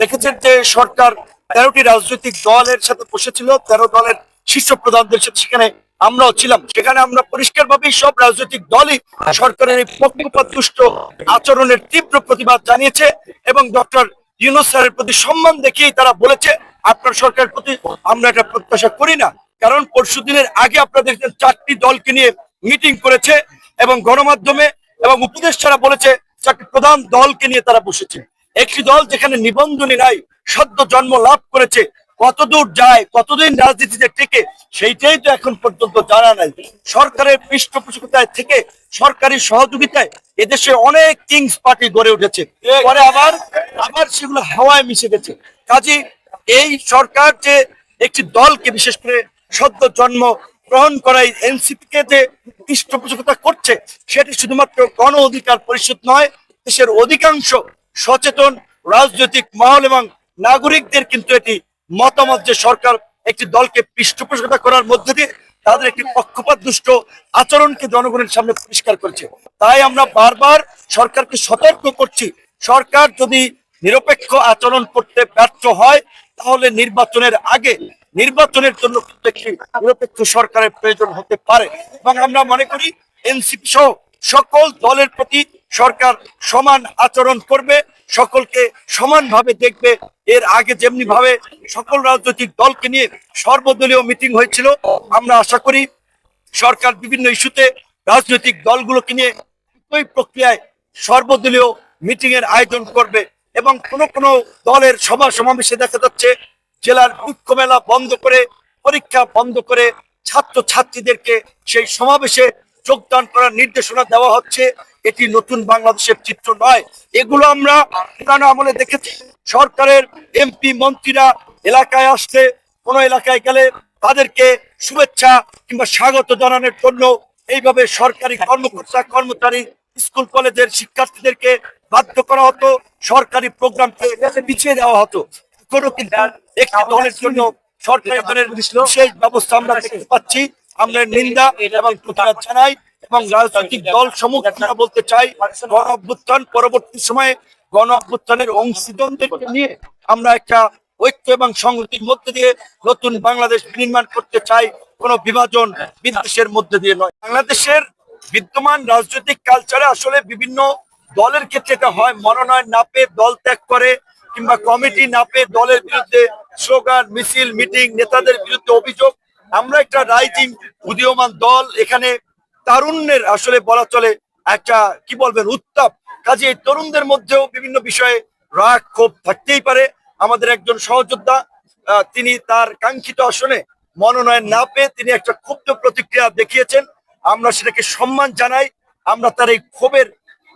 দেখেছেন যে সরকার তেরোটি রাজনৈতিক দলের সাথে বসেছিল, তেরো দলের শীর্ষ প্রধানদের সাথে সেখানে আমরাও ছিলাম। সেখানে আমরা পরিষ্কারভাবেই সব রাজনৈতিক দলই সরকারের এই পক্ষপাতদুষ্ট আচরণের তীব্র প্রতিবাদ জানিয়েছে এবং ডক্টর ইউনুস স্যারের প্রতি সম্মান দেখিয়েই তারা বলেছে, আপনার সরকারের প্রতি আমরা এটা প্রত্যাশা করি না। কারণ পরশু দিনের আগে আপনারা দেখছেন চারটি দলকে নিয়ে মিটিং করেছে এবং গণমাধ্যমে এবং উপদেষ্টারা বলেছে, চারটি প্রধান দলকে নিয়ে তারা বসেছে। একটি দল যেখানে নিবন্ধনী নাই, সদ্য জন্ম লাভ করেছে, কতদূর যায়, কতদিন রাজনীতিতে টেকে, সেইটাই তো এখন পর্যন্ত জানা নাই। সরকারের পৃষ্ঠপোষকতায় থেকে, সরকারি সহযোগিতায় এদেশে অনেক কিংস পার্টি গড়ে উঠেছে। পরে আবার আবার সেগুলো হাওয়ায় মিশে গেছে। কাজী এই সরকার যে একটি দলকে বিশেষ করে সদ্য জন্ম গ্রহণ করাই এনসিপি কে যে পৃষ্ঠপোষকতা করছে, সেটি শুধুমাত্র গণ অধিকার পরিষদ নয়, দেশের অধিকাংশ সচেতন, রাজনৈতিক মহল এবং নাগরিকদের কিন্তু এটি মতামত যে সরকার একটি দলকে পৃষ্ঠপোষকতা করার মধ্যে দিয়ে তাদের একটি পক্ষপাত দুষ্ট আচরণকে জনগণের সামনে পরিষ্কার করছে। তাই আমরা বারবার সরকারকে সতর্ক করছি। সরকার যদি নিরপেক্ষ আচরণ করতে ব্যর্থ হয়, তাহলে নির্বাচনের আগে নির্বাচনের জন্য কিন্তু একটি নিরপেক্ষ সরকারের প্রয়োজন হতে পারে। এবং আমরা মনে করি, এনসিপি সহ সকল দলের প্রতি সরকার সমান আচরণ করবে, সকলকে সমানভাবে দেখবে। এর আগে যেমনি ভাবে সকল রাজনৈতিক দলকে নিয়ে সর্বদলীয় মিটিং হয়েছিল, আমরা আশা করি সরকার বিভিন্ন ইস্যুতে রাজনৈতিক দলগুলোকে নিয়ে একই প্রক্রিয়ায় সর্বদলীয় মিটিং এর আয়োজন করবে এবং কোন কোন দলের সভা সমাবেশে দেখা যাচ্ছে, জেলার মুখ্য মেলা বন্ধ করে, পরীক্ষা বন্ধ করে ছাত্র ছাত্রীদেরকে সেই সমাবেশে যোগদান করার নির্দেশনা দেওয়া হচ্ছে। এটি নতুন বাংলাদেশের চিত্র নয়। এগুলো আমরা পুরানো আমলে দেখেছি। সরকারের এমপি মন্ত্রীরা এলাকায় আসতে কোনো এলাকায় গেলে তাদেরকে শুভেচ্ছা কিংবা স্বাগত জানানোর জন্য এইভাবে সরকারি কর্মকর্তা কর্মচারী স্কুল কলেজের শিক্ষার্থীদেরকে বাধ্য করা হতো। সরকারি প্রোগ্রামকে পিছিয়ে দেওয়া হতো। কোনো কিন্তু একটি দলের জন্য সরকারি দলের বিশেষ ব্যবস্থা আমরা দেখতে পাচ্ছি। আমরা নিন্দা এবং প্রতিবাদ জানাই এবং রাজনৈতিক দল সমূহ বলতে চাই গণ অভ্যুত্থান পরবর্তী সময়ে গণ অভ্যুত্থানের অংশীদারদেরকে নিয়ে আমরা একটা ঐক্য এবং সংহতির মধ্যে দিয়ে নতুন বাংলাদেশ নির্মাণ করতে চাই কোন বিভাজন বিদ্বেষের মধ্যে দিয়ে নয়। বাংলাদেশের বিদ্যমান রাজনৈতিক কালচারে আসলে বিভিন্ন দলের ক্ষেত্রে এটা হয়। মনোনয়ন না পেয়ে দল ত্যাগ করে কিংবা কমিটি না পেয়ে দলের বিরুদ্ধে স্লোগান মিছিল মিটিং নেতাদের বিরুদ্ধে অভিযোগ আমরা একটা রাইজিং, উদীয়মান দল, এখানে তারুণ্যের আসলে বলা চলে একটা, কি বলবেন, উত্তাপ। কাজে এই তরুণদের মধ্যেও বিভিন্ন বিষয়ে রাগ, ক্ষোভ থাকতেই পারে। আমাদের একজন সহযোদ্ধা তিনি তার কাঙ্ক্ষিত আসনে মনোনয়ন না পেয়ে তিনি একটা ক্ষুব্ধ প্রতিক্রিয়া দেখিয়েছেন। আমরা সেটাকে সম্মান জানাই। আমরা তার এই ক্ষোভের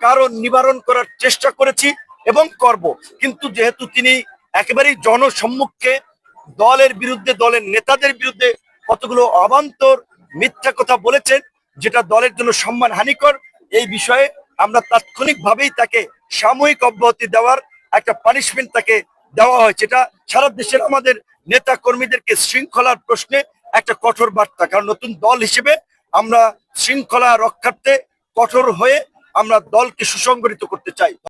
কারণ নিবারণ করার চেষ্টা করেছি এবং করব। কিন্তু যেহেতু তিনি একেবারেই জনসম্মুখে দলের বিরুদ্ধে, দলের নেতাদের বিরুদ্ধে কতগুলো অবান্তর মিথ্যা কথা বলেছেন, যেটা দলের জন্য সম্মান হানিকর। এই বিষয়ে আমরা তাৎক্ষণিকভাবেই তাকে সাময়িক অব্যাহতি দেওয়ার একটা পানিশমেন্ট তাকে দেওয়া হয়েছে এটা সারা দেশের আমাদের নেতা কর্মীদেরকে শৃঙ্খলার প্রশ্নে একটা কঠোর বার্তা। কারণ নতুন দল হিসেবে আমরা শৃঙ্খলা রক্ষার্থে কঠোর হয়ে আমরা দলকে সুসংগঠিত করতে চাই।